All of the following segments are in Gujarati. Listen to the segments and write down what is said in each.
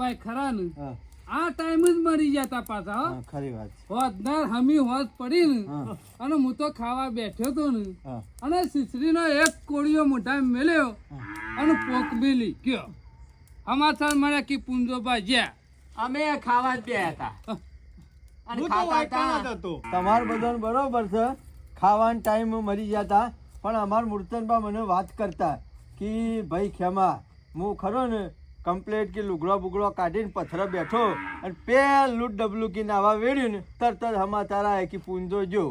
ભાઈ ખરા ને? આ ટાઈમ જ મરી જતા પાછા ખરી વાત. હોદનાર હમી હોદ પડી ને અને હું તો ખાવા બેઠો તો ને અને સિસરીનો એક કોળીઓ મોઢા મેલ્યો અને પોક મેલી ગયો. સમાચાર મળ્યા કે પૂંજો જ્યાં? અમે ખાવા જ બે હતા. અને ખાતા તમાર બધાને બરોબર છે. ખાવાનો ટાઈમ મરી જતા પણ અમાર મૂર્તનબા મને વાત કરતા કે ભાઈ ખેમા હું ખરો ને કમ્પ્લેટ કે લુગડો બુગડો કાઢીને પથરા બેઠો અને પેલું ડબલું કી નાવા વેડ્યું ને તરત જ સમાચાર આવે કે પૂંજો જો.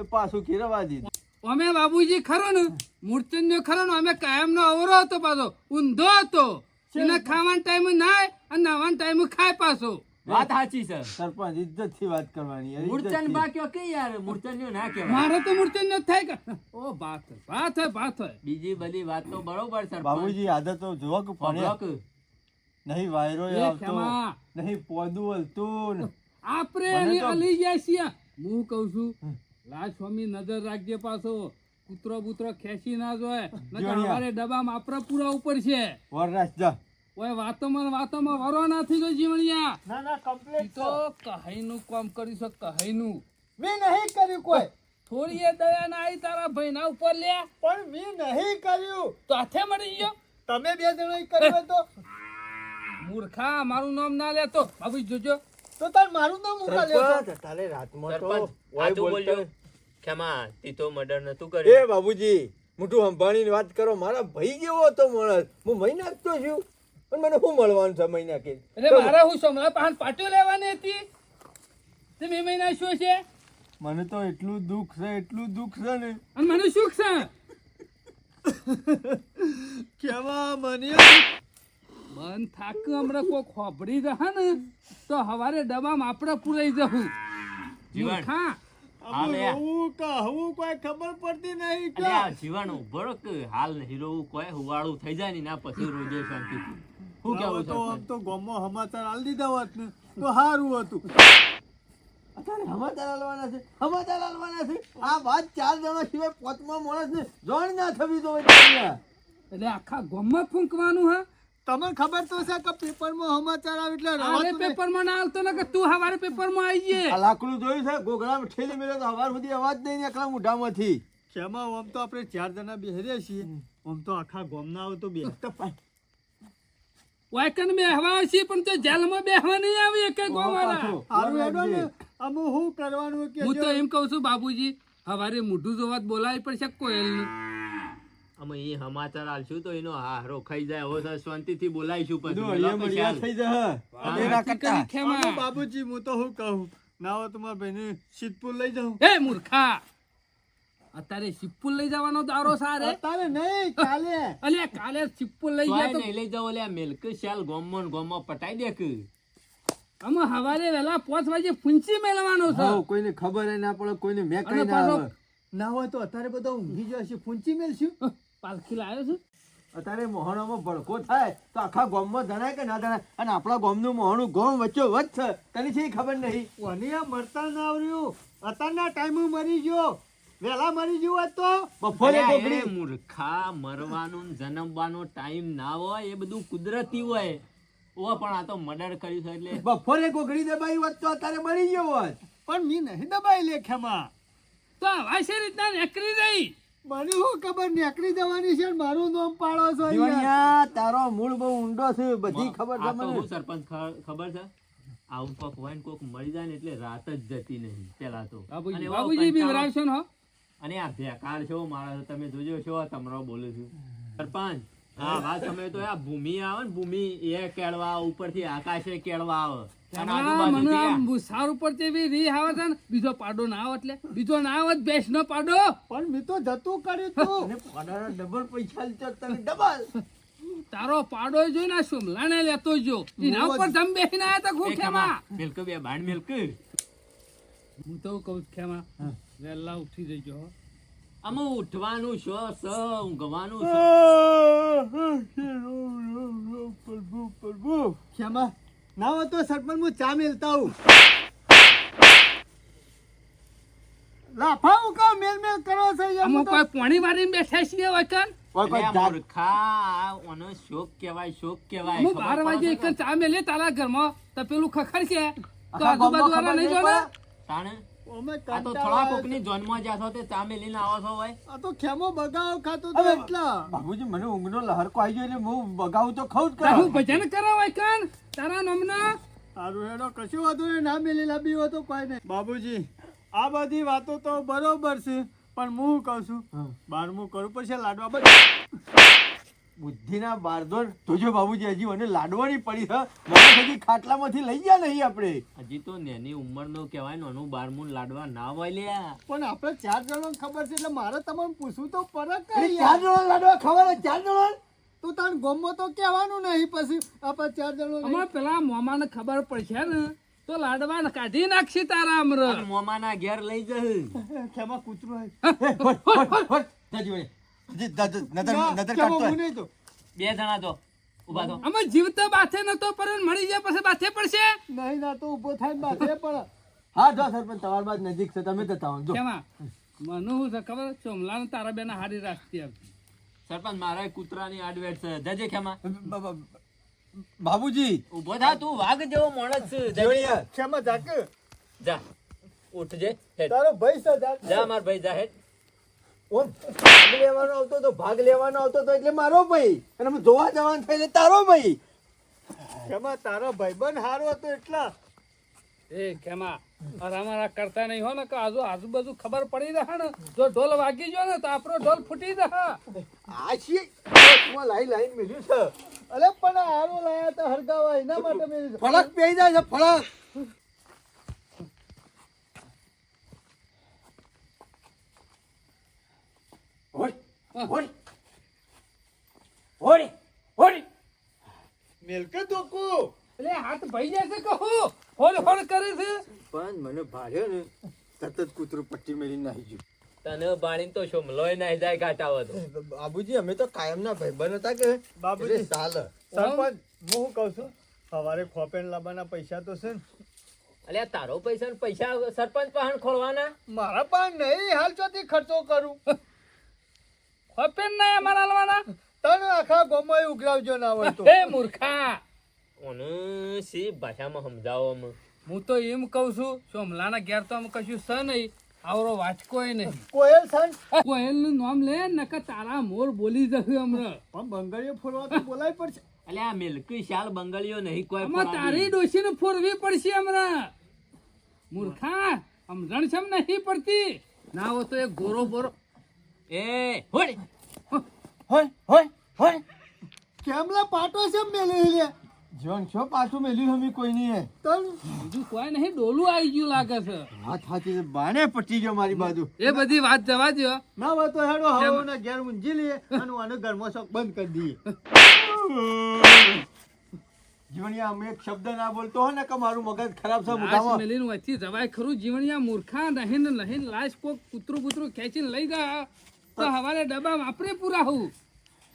એ પાછું ખીરવા દીધું. અમે બાબુજી ખરો ને મૂર્તિનો ખરો ને અમે કાયમ નો અવરો હતો પાછો ઊંધો હતો. એને ખાવાનો ટાઈમ નાય અને નાવાનો ટાઈમ ખાય પાછો. વાત સાચી સર. સરપંચ ઇજ્જતથી વાત કરવાની મૂર્તન બા કયો કે યાર મૂર્છન ના કહેવાય. મારે તો મૂર્તન ન થાય કે? ઓ બાત વાત બાત હે બીજી બધી વાત તો બરોબર સર બાબુજી આદતો તો જોક પબ્લિક નહીં વાયરો આવતો. નહીં પોદું હલતું આપણે અલી જાય છીએ હું કઉ છું લાજ સ્વામી નજર રાખજે પાછો. કૂતરો બૂતરો ખેંચી ના જોય. અમારે ડબ્બામાં આપણા પૂરા ઉપર છે. વરરાજ જા. ઓય વાતોમાં વાતોમાં વરો ના થઈ ગયો જીવણિયા. ના ના કમ્પ્લીટ તો કહીનું કામ કરી છે કહીનું. મેં નહીં કર્યું કોઈ. થોડી એ દયા ના આવી તારા ભાઈ ના ઉપર લે. પણ મેં નહીં કર્યું. તો હાથે મળી ગયો. તમે બે જણા કર્યું તો. મૂર્ખા મારું નામ ના લેતો બાબુ જોજો. તો તાર મારું નામ મૂર્ખા લેતો તારે રાતમાં તો વાય બોલતા બોલજો ખેમા તીતો મર્ડર નતું એ બાબુજી મોટું સંભાળીને વાત કરો. મારા ભાઈ જેવો હતો માણસ? હું મહિના આપતો છું. પણ મને શું મળવાનું છે મહિના કે? એટલે મારે હું સમલા પાન પાટો લેવાની હતી? તે બે મહિના શું છે? મને તો એટલું દુઃખ છે એટલું દુઃખ છે ને. અને મને સુખ છે? કેવા મને મન થાક હમણાં કોઈ ખોબડી રહે ને તો હવારે ડબામાં આપણે પુરાઈ જવું જીવન. આ. કોઈ ખબર પડતી નહીં કે. આ જીવન ઊભો કે હાલ હીરો કોઈ હુવાળું થઈ જાય ને ના પછી રોજે શાંતિથી શું કેવું તો આમ તો ગામમાં સમાચાર આલી દીધા હોત ને તો સારું હતું. અત્યારે સમાચાર આલવાના છે સમાચાર આલવાના છે. આ વાત ચાર જણા સિવાય પોતમાં માણસ ને જોણ ના થવી જોઈએ. એટલે આખા ગામમાં ફૂંકવાનું હા? તમને ખબર તો છે કે પેપરમાં સમાચાર આવે એટલે અરે પેપરમાં ના આવતો ને કે તું હવારે પેપરમાં આવી જઈએ લાકડું જોયું છે? ગોગળામાં ઠેલી મેળે તો હવાર સુધી અવાજ નહીં એકલા મોઢામાંથી. ખેમા આમ તો આપણે ચાર જણા બેહરે છીએ. આમ તો આખા ગોમના આવે તો બે. વાયકન બેહવા છે પણ તો જેલમાં બેહવા નહીં આવે એક ગોમારા. હું અમે શું કરવાનું કે હું તો એમ કહું છું બાબુજી હવારે મોઢું જોવા જ બોલાવી પડશે કોયલનું. અમે એ સમાચાર આલશું તો એનો હારો ખાઈ જાય. હવે શાંતિથી બોલાઈશું પછી. બાબુજી હું તો શું કહું. ના હોય તો ભાઈને સિદ્ધપુર લઈ જાઉં. એ મૂર્ખા! અત્યારે સિપ્પુલ લઈ જવાનો દારો સારે. અત્યારે નહીં કાલે. અલે કાલે સિપ્પુલ લઈ જાય તો લઈ જાઓ અલે મિલ્ક શાલ ગોમન ગોમો પટાઈ દે કે. અમે હવારે વેલા 5 વાગે ફૂંચી મેલવાનો છે. કોઈને ખબર ના પડે કોઈને મેં કઈ ના આવે. ના હોય તો અત્યારે બધા ઊંઘી જશે પૂંચી મેલશું પાલખી લાવ્યો છું. અત્યારે મોહણામાં ભડકો થાય તો આખા ગોમમાં જણાય કે ના જણાય અને આપણા ગોમનું મોહણું ગોમ વચ્ચે વચ્ચ તને છે ખબર નહીં? કોને આ મરતા ના આવ્યું અત્યારના ટાઈમે મરી ગયો. વેલા મરી ગયો તો? બફોરે અરે મૂર્ખા મરવાનું ને જન્મવાનો ટાઈમ ના હોય એ બધું કુદરતી હોય. ઓ પણ આ તો મર્ડર કર્યું છે એટલે. બફોરે ગોગડી દબાઈ હોત તો અત્યારે મરી ગયો હોત. પણ મી નહીં દબાઈ લેખ્યામાં તો આવા છે રીતના નીકળી રહી? મને શું ખબર નીકળી જવાની છે મારું નામ પાડો છો અહીંયા? તારો મૂળ બહુ ઊંડો છે બધી ખબર છે મને. સરપંચ ખબર છે? આવું કોક હોય ને કોક મળી જાય ને એટલે રાત જ જતી નહીં પેલા તો. અને બાબુજી બી કંટાળો- ને અને આ ભેકાર છો મારા તમે જોજો છો તમારો બોલું છું. સરપંચ હા વાત તમે તો આ ભૂમિ આવે ને ભૂમિ એ કેળવા આવે, ઉપરથી આકાશે કેળવા આવે. મને આમ ભૂસાર ઉપર જેવી રી આવે છે ને બીજો પાડો ના આવે એટલે બીજો ના આવે બેસ નો પાડો પણ મેં તો જતું કર્યું તું ડબલ પૈસા લીધો તને ડબલ તારો પાડો જોઈને આ સુમલાને લેતો જો એના ઉપર જમ બેસીને આયા તા ખૂબ ખેમા, ખેમા બે બાણ મિલ્ક હું તો કહું ખેમા વહેલા ઉઠી જજો. આમાં ઉઠવાનું છો સ ઊંઘવાનું પ્રભુ પ્રભુ ક્ષમા ના હોય તો સરપંચ હું ચા મેલતા હું લાફા કા મેલ મેલ કરો છો તો- કોઈ પાણી મારી બેઠા છીએ વચન? મૂર્ખા, ઓનો કહેવાય, કહેવાય. અમે બાર વાગે એક ચા મેલે તારા ઘરમાં તો પેલું ખખર છે. તો આજુબાજુ વાળા નહીં નહીં તાણે? આ તો થોડા કોકની જોનમાં જ્યાં તે ચા મેલીને આવો છો ભાઈ આ તો ખેમો બગાવ ખાતો તો એટલા. બાબુજી મને ઊંઘનો લહરકો આવી ગયો એટલે હું બગાવું તો ખાઉં જ ભજન કરાવાય કાન તારા નામના? સારું એનો કશું વાંધો નહીં ના મેલી લાંબી હોય તો કોઈ નહીં. બાબુજી આ બધી વાતો તો બરોબર છે પણ હું કહું છું. બારમું કરવું પડશે લાડવા બધા. બુદ્ધિના બારદોર જોજો બાબુજી હજી મને લાડવાની પડી છે. મને હજી ખાટલામાંથી લઈ ગયા નહીં આપણે. હજી તો નેની ઉંમરનો કહેવાય નાનું બારમું લાડવા ના હોય લ્યા. પણ આપણે ચાર જણો ખબર છે એટલે મારે તમને પૂછવું તો પડે ચાર જણા લાડવા ખબર ચાર જણા તું તાર ગમો તો કહેવાનું નહીં પછી આપણે ચાર જણો. અમારે પેલા મોમાને ખબર પડશે ને તો લાડવા કાઢી નાખશે તારા અમર. અને મોમાના ઘેર લઈ જશે. ખેમા કૂતરું બે જણા તો ઊભા તો. અમે જીવતો બાથે નતો પર મળી જાય પછી બાથે પડશે. નહીં ના તો ઊભો થાય બાથે પણ. પડે હા જો સરપંચ તમારી બાદ નજીક છે તમે તો તાવ જો. કેમાં? મનુ ખબર? ચોમલા તારા બેના હારી રાખતી એમ. સરપંચ મારા કૂતરાની આડવેટ છે. જજે ખેમા. બાબુજી. ઊભો થા તું વાઘ જેવો માણસ છે. જજે. ખેમા જાકે જા. ઉઠજે હેડ. તારો ભાઈ છે જાકે જા માર ભાઈ જા હેડ. ઓમ, ભાગ લેવાનો આવતો તો ભાગ લેવાનો આવતો તો એટલે મારો ભાઈ. અને અમે જોવા જવાનું થઈને તારો ભાઈ. ખેમા તારો ભાઈબંધ હારો હતો એટલા. એ કેમાં અમારા કરતા નહીં હો ને કે આજુ આજુબાજુ ખબર પડી રહે ને જો ઢોલ વાગી ગયો ને તો આપણો ઢોલ ફૂટી જશે આ છીએ. લાઈ લાઈન મેલ્યું છે. અરે પણ આ લાયા તો હરગાવા એના માટે મેં ફળક પેઈ જાય છે ફળક. મેલકે ધોકો. એટલે હાથ ભાઈ જશે કહું. હોલ હોલ કરે છે? પણ મને ભાર્યો ને સતત કૂતરું પટ્ટી મેળી નાહી ગયું. તને બાળીને તો શોમલોય નાઈ જાય ઘાટા તો. બાબુજી અમે તો કાયમના ભાઈબંધ હતા કે? બાબુજી. એટલે સરપંચ હું શું કહું છું? સવારે ખોપેન લાવવાના પૈસા તો છે ને. અલ્યા તારો પૈસા ને પૈસા સરપંચ પાસે ખોલવાના મારા પણ નહીં હાલ ચોથી ખર્ચો કરું. ખોપેન ના અમારા લાવવાના તને આખા ગોમાં ઉઘરાવજો ના હોય તો. હે મૂર્ખા! ઓને સી ભાષામાં સમજાવવામાં હું તો એમ કહું છું સોમલાના ઘેર તો આમ કશું છે નહીં આવરો વાંચકો નહીં. કોયલ સન કોયલનું નામ લે નકર તારા મોર બોલી જશે હમણાં. પણ બંગાળીઓ ફોરવા તો બોલાય પડશે. અલ્યા મિલકી શાલ બંગલીઓ નહીં કોઈ આમાં. તારી ડોશીને ફોરવી પડશે હમણાં. મૂર્ખા સમજણ છે નહીં પડતી. ના હો તો એ ગોરો બોરો. એ હોય હોય હોય હોય કેમલા પાટો છે મેલી લે જીવન છો પાછું મેલ્યું હમી કોઈ નહીં તણ. બીજું કોઈ નહીં ડોલું આવી ગયું લાગે છે. વાત સાચી છે બાને પટી ગયો મારી બાજુ. એ બધી વાત જવા દો ના વાત તો હેડો હવે ને ઘેર મુંજી લઈએ અને આનો ઘરમાં શોખ બંધ કરી દઈએ. જીવણિયા અમે એક શબ્દ ના બોલતો હોય ને કે મારું મગજ ખરાબ છે લાશ મોઢામાં વચ્ચે જવાય ખરું. જીવણિયા મૂર્ખા નહીં નહીં લાશ કોક કૂતરું કૂતરું ખેંચીને લઈ ગયા. તો હવારે ડબ્બા વાપરે પૂરા હું.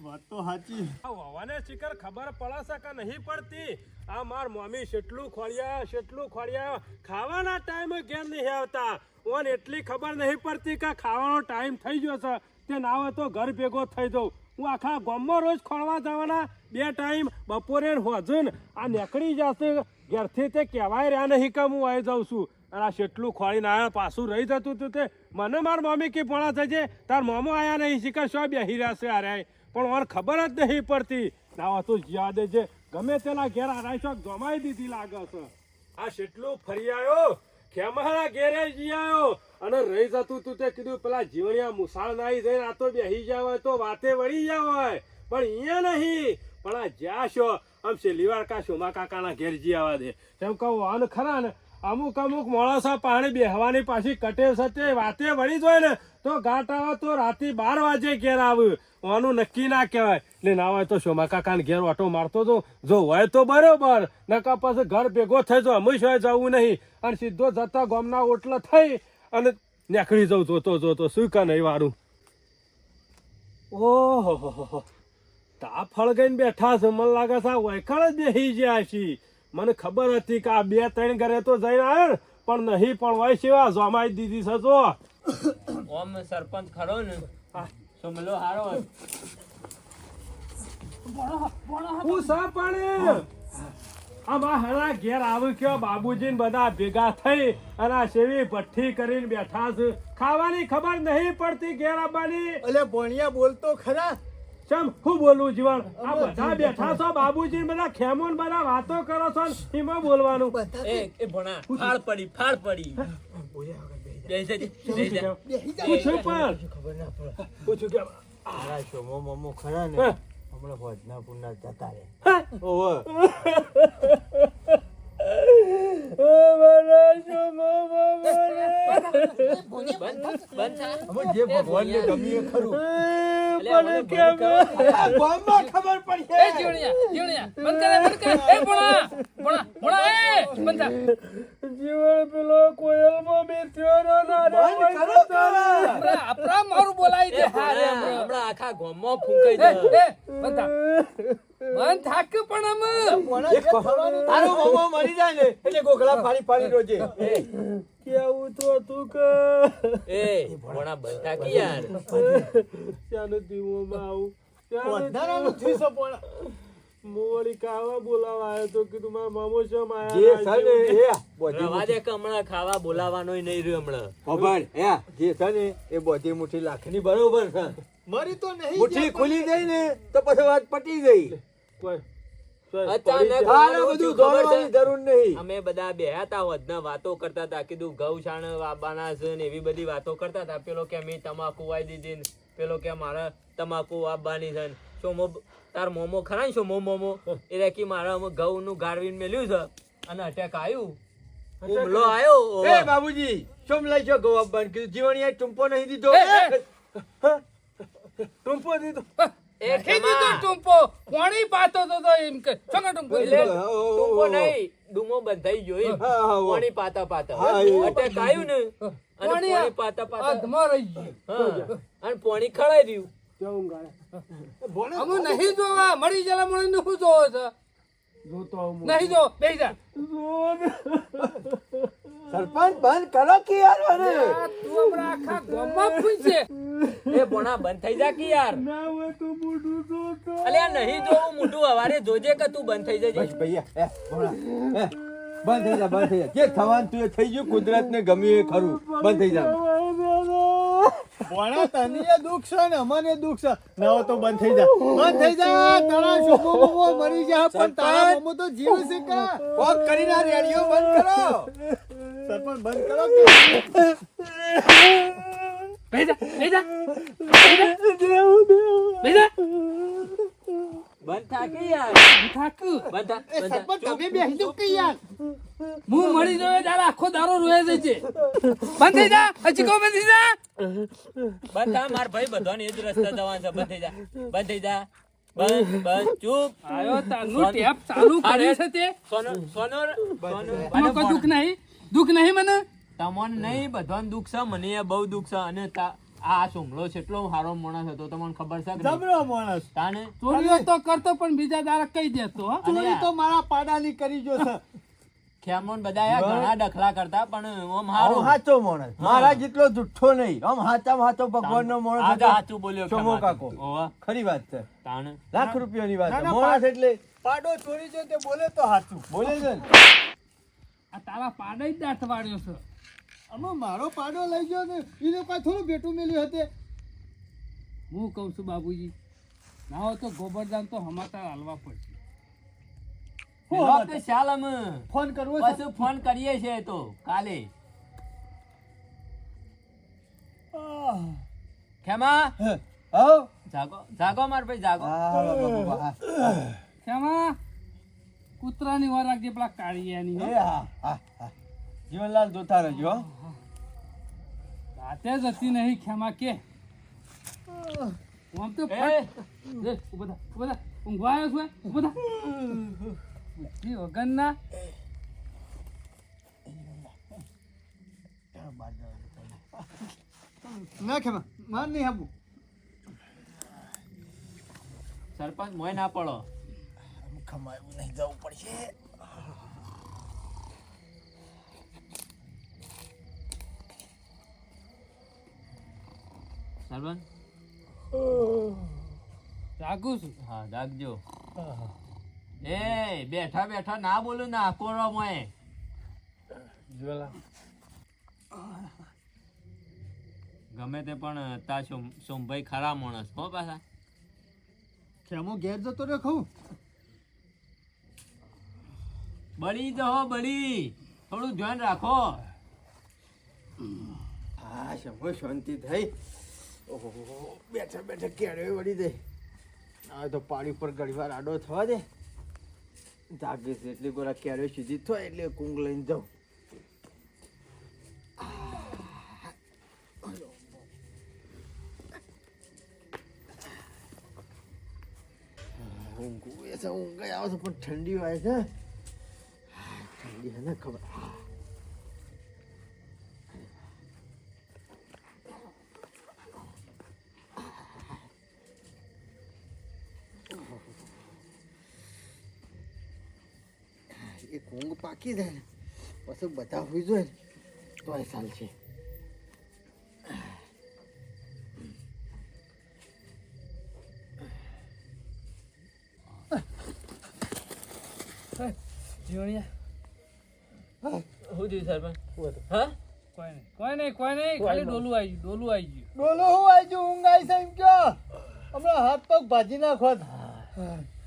વાત તો સાચી. વાવાને શિખર ખબર પડશે કે નહીં પડતી? આ માર મમ્મી શેટલું ખોળ્યા શેટલું ખોળ્યા. ખાવાના ટાઈમે ઘેર નહીં આવતા. ઓન એટલી ખબર નહીં પડતી કે ખાવાનો ટાઈમ થઈ ગયો છે. તે ના હોય તો ઘર ભેગો થઈ જાઉં. હું આખા ગામમાં રોજ ખોળવા જવાના બે ટાઈમ બપોરે ને આ નીકળી જશે. ઘેરથી તે કહેવાય રહ્યા નહીં કે હું આવી જાઉં છું. અને આ શેટલું ખોળીને આવ્યા પાછું રહી જતું હતું તે. મને માર મમ્મી કે પોણા થશે તાર મોમો આયા નહીં. શિકાર શું બેહી રહ્યા છે અરે? પણ ઓર ખબર જ નહીં પડતી. ના તો યાદ છે ગમે તેના ઘેર આરાઈ શોખ ગમાઈ દીધી લાગે છે. આ શેટલું ફરી આવ્યો ખેમારા ઘેરે જી આવ્યો અને રહી જતું તું તે કીધું, પેલા જીવણિયા મુસાળ નાઈ જઈને આ તો બેહી ગયા હોય તો વાતે વળી હોય. પણ અહીંયા નહીં. પણ આ જ્યાં છો, આમ છેલ્લી વાર કા શોમા કાકાના ઘેર જી આવવા દે. તેમ કહું, અન ખરા ને. અમુક અમુક માણસો પાણી બેહવાની પાછી કટે છે વાતે વળી જોય ને, તો ઘાટ આવે તો રાતે બાર વાગે ઘેર આવ્યું ઓનું નક્કી ના કહેવાય. એટલે ના હોય તો શોમા કાકાને ઘેર ઓટો મારતો હતો જો હોય તો બરોબર નકા પછી ઘર ભેગો થઈ જો હંમેશા જવું નહીં. અને સીધો જતા ગામના ઓટલા થઈ અને નીકળી જવું જોતો જોતો. શું કા નહીં વારું? ઓહો તા ફળગાઈને બેઠા છે, મને લાગે છે આ જ બેસી ગયા છે. મને ખબર હતી કે આ બે ત્રણ ઘરે તો જઈને આવ્યો ને પણ નહીં પણ હોય સેવા જમાઈ દીધી છે તો ઓમ સરપંચ ખરો ને? સોમલો હારો હું સા પાણી આમાં હરા ઘેર આવ્યું ગયો બાબુજી ને બધા ભેગા થઈ અને સેવી ભઠ્ઠી કરીને બેઠા છે. ખાવાની ખબર નહીં પડતી ઘેર આવવાની. એટલે ભણિયા બોલતો ખરા? ચમ હું બોલું જીવણ? આ બધા બેઠા છો બાબુજી બધા ખેમો ને બધા વાતો કરો છો એમાં બોલવાનું. એ એ ભણા ફાળ પડી ફાળ પડી. પૂછ્યું પણ ખબર ના પડે. પૂછ્યું કે ખરા ને? હમણાં ભોજના જતા. અમે જે ભગવાનને ગમીએ ખરું. ગામમાં ખબર પડી એ જીવણિયા જીવણિયા બંધ કરે બંધ કરે એ ભોણા ભોણા ભોણા એ બંધ થા. પેલો કોયલમાં બેઠ્યો રો ના બંધ કરો તારા. આપણા આપણા મારું બોલાવી દે હારે. હમણાં આખા ગામમાં ફૂંકાઈ જાય. એ, બંધ થા. થાક પણ અમે તારો મમો મરી જાય ને એટલે ગોખલા ફાડી ફાડી રોજે કેવું તો તું કે? એ ભણા બંધ કે યાર? ચાલો દીવોમાં આવું. ચાલો છે પણ મોવડી કાવા બોલાવા આવ્યો તો કીધું મારા મામો શમ જે આયા છે ને એ બધી દે કે હમણાં ખાવા બોલાવાનો નહીં રહ્યો હમણાં? ખબર હે જે છે ને એ બધી મુઠ્ઠી લાખની બરોબર છે. મરી તો નહીં મુઠ્ઠી ખુલી ગઈ ને તો પછી વાત પટી ગઈ. કોઈ અમે બધા બેહ્યા વધના વાતો કરતા હતા કીધું ગૌશાણ વાવવાના છે ને એવી બધી વાતો કરતા હતા. પેલો કે મેં તમાકુ વાઈ દીધી ને. પેલો કે મારે તમાકુ છે ને. સોમો તાર મોમો ખરા ને સોમો મોમો? એ રે કે મારા અમે ઘઉં નું ગાળવીને મેલ્યું છે અને અટેક આવ્યું હુમલો આવ્યો એ બાબુજી શું લઈ છો ગવાબ બંધ કીધું જીવણીએ ટૂંપો નહીં દીધો. ટૂંપો દીધો? એ ટૂંપો પાણી પાતો તો તો એમ કે સંગા ટૂંપો. ટૂંપો નહીં ડૂમો બંધાઈ ગયો. પાણી પાતા પાતા. આવ્યું ને અને પાણી પાણી પાતા પાતા અધમાં રહી ગયું. અને પોણી ખળાઈ રહ્યું. અમે નહીં જોવા મળી જલા મળી નું શું જોવો છો? જોતો નહીં જો. બેસી જા સરપંચ બંધ કરો કે યાર અરે તું હમણાં આખા ગામમાં પૂછે એ બોણા બંધ થઈ જા કે યાર ના હોય તો મોઢું જોતો. અલ્યા નહીં જોવું મોઢું હવારે જોજે કે તું બંધ થઈ જજે. બસ ભૈયા એ બોણા બંધ થઈ જા બંધ થઈ જા. જે થવાનું તું એ થઈ ગયું કુદરત ને ગમ્યું એ ખરું. બંધ થઈ જા. બોણા તને એ દુઃખ છે ને અમને દુઃખ છે. ના હોય તો બંધ થઈ જા. બંધ થઈ જા તારા શોભો બોબો મરી જા પણ તારા મોમો તો જીવ છે કા? કોક કરીને રેડિયો બંધ કરો. સરપંચ બંધ કરો કે? બેસી જા, બેસી. જા. બંધ થા યાર. થાક. બંધ થા એ બંધ થા. સરપંચ તમે બેસી જાઓ કે યાર? હું મળી જોયો ત્યારે આખો દારો રોયા છે બંધ થઈ જા હજી કહું બંધ થઈ જા. બંધ થા માર ભાઈ બધાને એ જ રસ્તા જવાનું છે. બંધ થઈ જા. બંધ થઈ જા. ચૂપ. આયો તારનું ટેપ ચાલુ છે તે. સોનો સોનો કોઈ દુઃખ નહીં. દુઃખ નહીં મને? તમને નહીં બધાને દુઃખ છે મને એ બહુ દુઃખ છે. અને તા- આ સોમલો કેટલો સારો માણસ હતો તમને ખબર છે જબરો માણસ. તાને? ચોરીઓ તો કરતો પણ બીજા દારા કહી દેતો ચોરી તો મારા પાડાની કરી જો છે. ખેમોન બધા ઘણા ડખલા કરતા પણ ઓમ હારો. હાચો માણસ. મારા જેટલો જુઠ્ઠો નહીં. ઓમ હાચા હાચો ભગવાન નો માણસ આજે હાચું બોલ્યો ચોમો કાકો. ખરી વાત છે. તાને લાખ રૂપિયાની વાત છે. માણસ એટલે પાડો ચોરી છે તે બોલે તો હાચું. બોલે છે આ તારા પાડે જ દાંત વાળ્યો છે. આમાં મારો પાડો લઈ ગયો ને એને કાંઈ થોડું બેટું મેલ્યું હતું હું કહું છું બાબુજી ના હોય તો ગોબરદાન તો હમાતા હાલવા પડશે. ફોન કરવો ફોન કરીએ છે તો કાલે. ખેમા? જાગો જાગો માર ભાઈ જાગો. ખેમા? કૂતરાની વાર રાખજે પેલા કાળિયાની હો. એ હા, હા, હા. જીવનલાલ જોતા રહેજો રાતે જ હતી નહીં ખેમા કે. આમ તો ઊભો થા. ઊંઘવા આવ્યો છું બધા બુદ્ધિ વગરના. ના ખેમા માર નહીં આપું સરપંચ મોય ના પડો. ખમાયું નહીં જવું પડશે સરપંચ જાગું છું. હા જાગજો. એ બેઠા બેઠા ના બોલું ના કોરો જોલા ગમે તે પણ તા સોમ સોમભાઈ ખરા માણસ હો પાછા. ખેમો ઘેર જતો રહ્યો ખવું બળી જહો, બળી. થોડું ધ્યાન રાખો. હા શંભો, શાંતિ થઈ. ઓહો, બેઠા બેઠા કેળવે વળી દે. હવે તો પાણી ઉપર ઘણી વાર આડો થવા દે. જાગીશ એટલી ગોરા કેળવે સીધી થાય એટલે કુંગ લઈને જાઉં. ઊંઘ આવે પણ ઠંડી વાય છે. ઠંડી હે ને ખબર એ કુંગ પાકી જાય ને પછી બધા હોઈ જોઈએ ને તો એ સાલ છે જીવણિયા શું થયું સરપંચ? હા? કોઈ નહીં. કોઈ નહીં કોઈ નહીં. ખાલી ડોલું આવી ગયું ડોલું આવી ગયું. ડોલું હું આવી ગયું? ઊંઘ આવી છે એમ કયો? હમણાં હાથ પગ ભાજી નાખો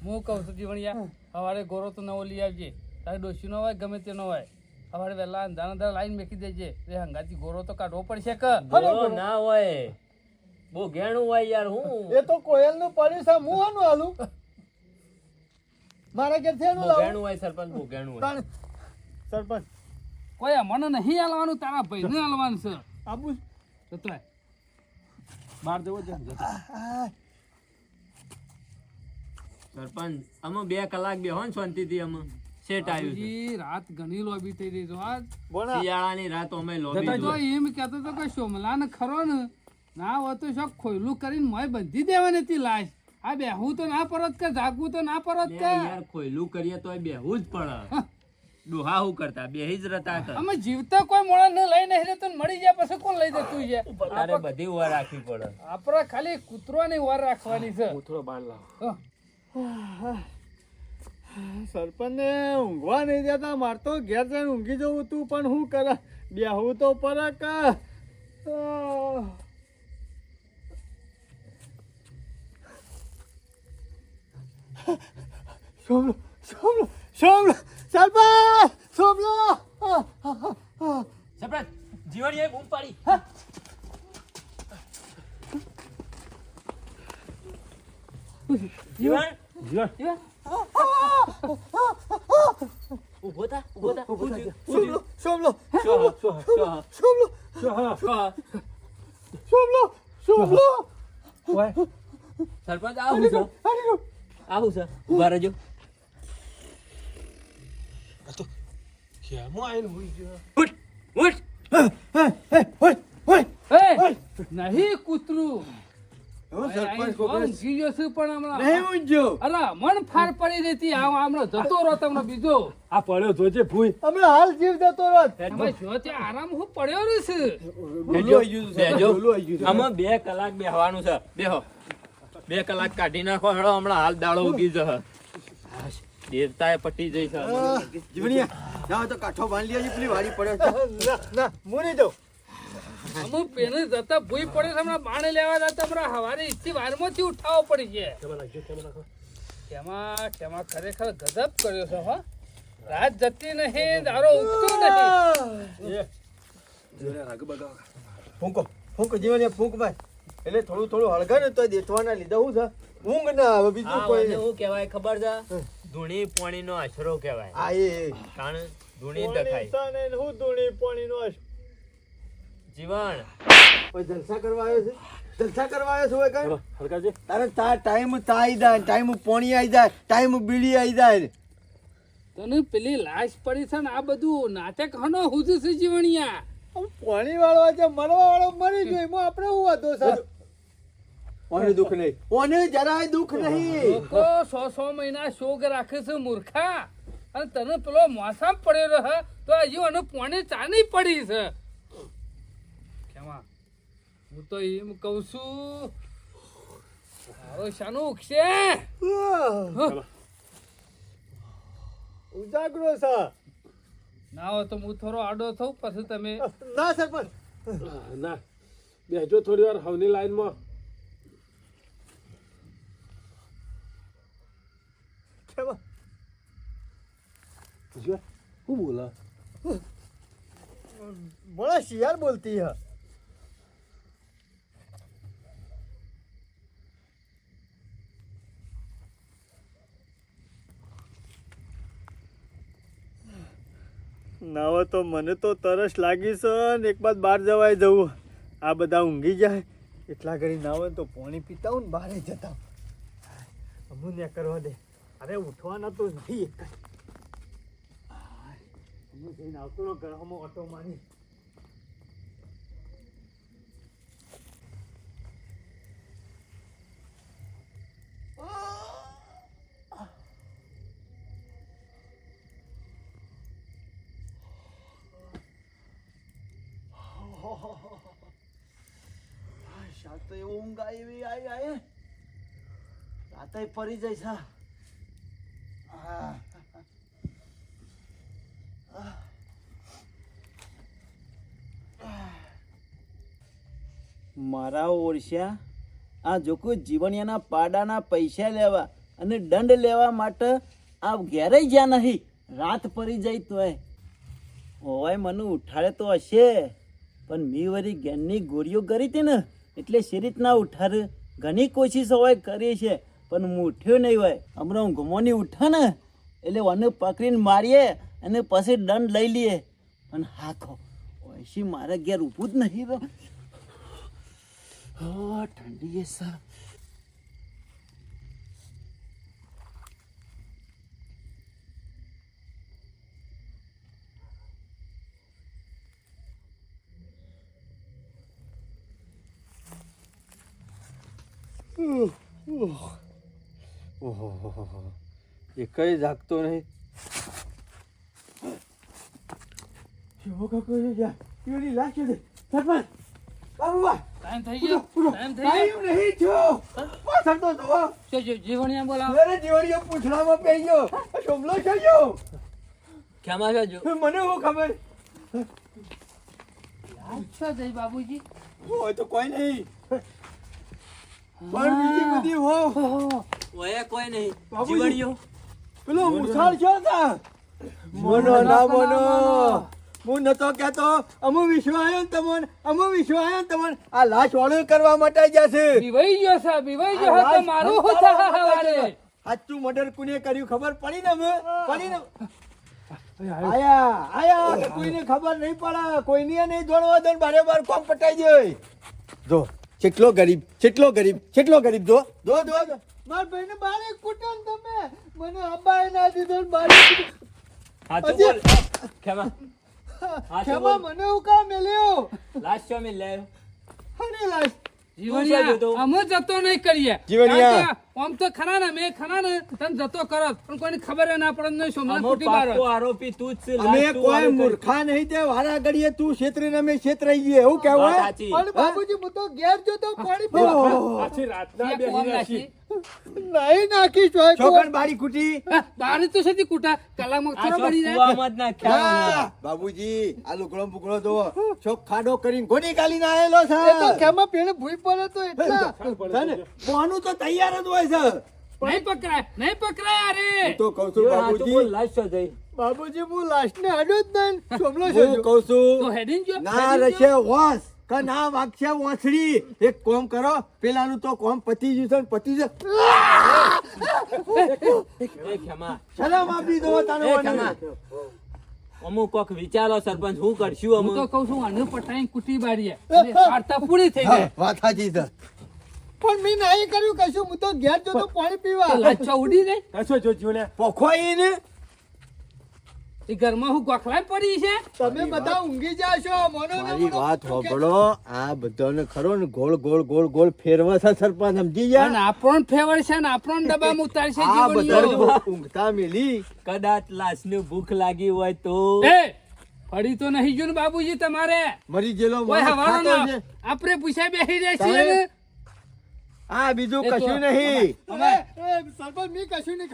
હું કહું છું જીવણિયા સવારે ગોરો તો નવો લઈ આવજે. તારે ડોસી નો હોય ગમે તે નો હોય. સવારે વહેલા અંધારા અંધારા લાઈન મેકી દેજે. એ હંગાથી ગોરો તો કાઢવો પડશે કે? ના હોય. બહુ ઘેણું હોય યાર હું. એ તો કોયલનું પડ્યું છે હું આનું હાલું? મારા ઘેર છે બહુ એનું ઘેણું હોય સરપંચ બહુ ઘેણું હોય. સરપંચ કોઈ મને નહીં હાલવાનું તારા ભાઈ ને હાલવાનું છે. આબુ. જતો બહાર જવો છે જતો સરપંચ અમે બે કલાક બે ને શાંતિથી અમે સેટ આવ્યું છે. રાત ઘણી લોબી થઈ રહી છે આજ. શિયાળાની રાત અમે લોબી જો એમ કહેતો તો કે સોમલા ને ખરો ને. ના હોય તો શોખ ખોયલું કરીને મય બંધી દેવાની હતી લાશ. આ બેહું તો ના પરત કે જાગવું તો ના પરત બે કે. યાર ખોયલું કરીએ તોય બેહવું જ પડે. ડોહા હું કરતા બેહી જ રતા કર અમે જીવતા કોઈ મોણા ન લઈ નહીં તો મળી જાય પછી કોણ લઈ જતું છે? તારે બધી વાર રાખવી પડે. આપરા ખાલી કૂતરાની વાર રાખવાની છે. હં. સરપંચ ને ઊંઘવા નહીં દેતા માર તો ઘેર જઈને ઊંઘી જવું તું પણ હું કરે? બેહવું તો પર કા સોમલો સોમલો સોમલો સરપંચ સોમલો. સરપંચ જીવણીએ બૂમ પાડી. જીવણ? ઊભો થા ઊભો થા ઊભો થા. સોમલો સોમલો. સોમલો. સોમલો. સોમલો સરપંચ આવું છે. આવું છે. ઊભા રહેજો. ઉઠ ઉઠ એ, નહીં કૂતરું હું અહીં સરપંચ જો કોકને ઊંઘી ગયો છું પણ હમણાં નહીં અરે મન ફાર પડી જતી આમ આમનો જતો રહો તમને બીજો આ પડ્યો જોજે ભૂઈ અમે હાલ જીવ જતો રહો. તમે જો તે આરામ હું પડ્યો રહી છે? બેજો છે. આમાં બે કલાક બેહવાનું છે. બેહો. બે કલાક કાઢી નાખો હેડો હમણાં હાલ દાડો ઉગી જશે. દેવતાએ પટી જઈ છે જીવણીયા, ના તો કાંઠો બાંધી લેજે, પેલી વાડી પડે. છે. ના ના મૂરી દઉં. અમુક પેને જતા ભૂઈ પડે છે હમણાં બાણે લેવા જતા હમણાં હવારે ઇચ્છી વારમાંથી ઉઠાવવો પડી છે. તેમાં તેમાં ખરેખર ગજબ કર્યો છે હો. રાત જતી નહીં દારો ઉગતો નહીં. ફૂંકો ફૂંકો જીવણીયા, ફૂંક ભાઈ. એટલે થોડું થોડું હળગા ને તો દેઠવાના લીધા હું છે? ઊંઘ ના આવે બીજું કોઈ. મને શું કહેવાય ખબર છે? ધૂણી પાણી નો આશરો કહેવાય. આ એ. કારણ ધૂણી પોણી દખાય. તને હું ધૂણી પાણી નો જીવન કોઈ જલસા કરવા આવ્યો છે? જલસા કરવા આવ્યો છે હોય કઈ? તારે તા ટાઈમ તા આઈ જાય ટાઈમ પાણી આઈ જાય ટાઈમ બીડી આઈ જાય. તને પેલી લાશ પડી છે ને આ બધું નાટક હનો હુજ છે જીવણિયા. પાણી વાળવા વાળો છે મરવા વાળો મરી ગયો એમાં આપણે શું વાંધો છે ઓને દુઃખ નહીં. ઓને જરાય દુખ નહીં. લોકો સો સો મહિના શોક રાખે છે મૂર્ખા. અને તને પેલો મોસામ પડ્યો રહે તો હજી અને પોણે ચાની પડી છે. કેમાં હું તો એમ કહું છું મારો શાનું ઉગશે. ઉજાગરો છે. ના હોય તો હું થોડો આડો થઉં પછી તમે ના સરપંચ. ના બેજો થોડી વાર હવની લાઈનમાં. શું બોલા શિયાળ બોલતી હા નાવા તો મને તો તરસ લાગી છે ને એક બાદ બહાર જવાય જવું. આ બધા ઊંઘી જાય. એટલા ઘડી નાવે તો પાણી પીતા હું ને બહાર જતા અમું ને કરવા દે. અરે ઉઠવાના તો નથી એક હું જઈને આવતો રહો ગળામાં ઓટો મારી. શાક તો એવું ઊંઘ આવી આવી આવી. રાતે પડી જાય છે. મારા ઓરસ્યા આ જોકો જીવણિયાના પાડાના પૈસા લેવા અને દંડ લેવા માટે આ ઘેરે જ્યાં નહીં, રાત પડી જાય તોય. હોવાય મને, ઉઠાડે તો હશે, પણ મી વળી ઘેરની ગોળીઓ કરી હતી ને, એટલે શી રીતના ઉઠાડે ઘણી કોશિશ હોય કરી છે. પણ હું ઉઠ્યો નહીં હોય. હમણાં હું ઘુમોની ઉઠા ને એટલે વને પકડીને મારીએ અને પછી દંડ લઈ લઈએ. પણ હાખો ઓયસી મારા ઘેર ઊભું જ નહીં Oh, ઠંડી છે ઓહો એ કઈ જાગતો નહીં. શિવો કાકો એની લાશ છે સરપંચ બાબુબા ટાઈમ થઈ ગયો. ટાઈમ થઈ ગયો. ટાઈમ નહીં થયો. પાછળ તો જોવો જો, જો, જીવણિયા બોલાવો. મેરે જીવડીઓ પૂછડામાં પઈ ગયો. આ શોભલો ગયો ખેમા છો જો? મને હું ખબર? શું થઈ બાબુજી. હોય તો કોઈ નહીં. પણ બીજી બધી હો. ઓય કોઈ નહીં. જીવડિયો પેલો મુસાળ છે તા મોનો ના મોનો હું નતો કહેતો અમુ વિશ્વ આવ્યો ને તમન અમુ વિશ્વ આવ્યો ને તમન. આ લાશ વાળું કરવા માટે જશે. બીવાઈ ગયો છે બીવાઈ ગયો તો મારું થાય હવારે સાચું મર્ડર કોને કર્યું ખબર પડી ને અમે પડી ને આયા. આયા કે કોઈને ખબર નહીં પડે. કોઈની નહીં દોડવા દો બારે બાર કોમ પટાઈ જાય જો કેટલો ગરીબ કેટલો ગરીબ કેટલો ગરીબ જો જો જો. માર ભાઈને બારે કૂટો ને તમે. મને અબ્બાએ ના દીધો ને બારે હાચું બોલ. ખેમા. હાચું ખેમા બોલ. મને હું કા મેલ્યો? લાસ્ટ શો મેં લે? હરી લાશ. જીવનિયા જતો? અમે જતો નહીં કરીએ. જીવનિયા. આમ તો ખરા ને મેં ખરા ને તને જતો કરો પણ કોઈને ખબર ના પડે નહીં શું મને કુટી બાર આરોપી તું જ છે અમે કોઈ મૂર્ખા નહીં તે વારા ઘડીએ તું છેતરીને અમે છેતરાઈ ગઈએ એવું કહેવાય? પણ બાબુજી હું તો ઘેર તો પાણી પીવા. આછી રાતના બેસી રાખી. નહીં નાખી જોય છોકન બારી કુટી? બારી તો સતી કુટા આ થોડો બળી જાય. કૂવામાં જ નાખ્યા બાબુજી આ લુકડો પુકડો જો છોક ખાડો કરીને ગોડી કાલીને આયેલો છે. એ તો કેમાં પેણે ભૂઈ પડે તો એટલા. ને, પોનું તો તૈયાર જ હોય છે. નહીં પકડાય નહીં પકડાય અરે. તો કહું છું બાબુજી. લાસ્ટ જઈ. બાબુજી હું લાશ ને અડ્યો જ નહીં. સોમલો છે કહું તો છું જો ના રશે. વાંસ કે ના વાગશે વાંસળી. એક કોમ કરો પેલાનું તો કોમ પતી ગયું છે પતી જ ખેમા. આપી દો તારો અમુક કોક વિચારો સરપંચ હું કરશું અમુક તો કહું છું અનુ પટાઈ કુટી બારીએ. વાર્તા પૂરી થઈ ગઈ વાત સાચી છે. પણ મેં નહીં કર્યું કશું. હું તો ઘેર જતો પાણી પીવા. લાચો ઉડી જાય. કશો જો ને. પોખો ને એ ઘરમાં હું ગોખલાય પડી છે? તમે બધા ઊંઘી જાશો મને મારી વાત હોભળો આ બધાને ખરો ને ગોળ ગોળ ગોળ ગોળ ફેરવા છે સરપંચ સમજી ગયા? અને આપણ ફેવર છે ને આપણ ડબ્બા ઉતાર છે આ બધા ઊંઘતા મેલી. કદાચ લાશની ભૂખ લાગી હોય તો. એ ફરી તો નહીં જો ને બાબુજી તમારે? મરી ગયેલો આપણે પૂછાય બેસી રહે છે આ બીજું કશું નહીં. સરપંચ મેં કશું નહીં.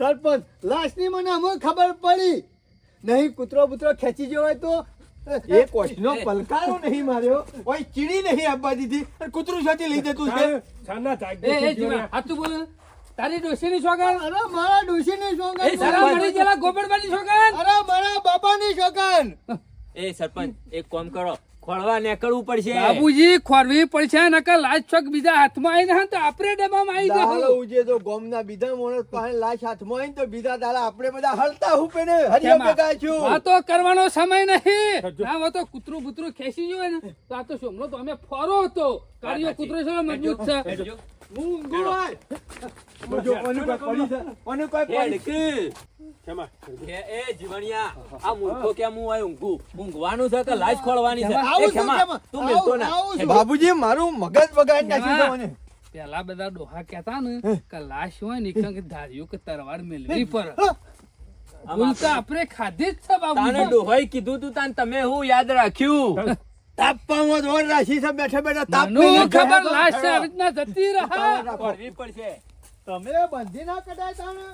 સરપંચ લાસ્ટની મને અમને ખબર પડી. નહીં કૂતરો બુતરો ખેંચી ગયો હોય તો એ કોશનો પલકારો નહીં માર્યો. ઓય ચીડી નહીં આપવા દીધી અને કૂતરું સાચી લઈ જતું છે. છાના એ જાગતી એ જીવા હાચું બોલ. તારી ડોશીની સોગન અરે મારા ડોશીની એ સોગંદ સારા મળી ગયેલા ગોબરબાની સોગન અરે મારા બાપાની સોગન એ સરપંચ એક કામ કરો. ખોળવા નીકળવું પડશે. બાબુજી ખોરવી પડશે નકર લાશ છોક બીજા હાથમાં આવીને હા તો આપણે ડબ્બામાં આવી જાય હાલો ઉજે તો ગોમના બીજા માણસ પાસે લાશ હાથમાં હોય તો બીજા દાડા આપણે બધા હલતા હુપે ને હરિયા ભેગા છું વાતો કરવાનો સમય નહીં. ના તો કૂતરું બૂતરું ખેંચી ગયું હોય ને તો આ તો સોમલો તો અમે ફોરો હતો. કાર્યો કૂતરો છે મજબૂત છે. બાબુજી મારું મગજ બગાડી નાખ્યું પેલા બધા ડોહા કહેતા ને કે લાશ હોય ને કે ધાર્યું કે તરવાર મેળવી પર આપણે ખાધી જ છે બાબુ ડોહાઈ કીધું તું તાન તમે હું યાદ રાખ્યું? તાપવામાં જોર રાખી છે બેઠા બેઠા તાપ મને ખબર લાશ છે આવી રીતના જતી રહે. પડવી પડશે. તમે બંધી ના કઢાય તાણે.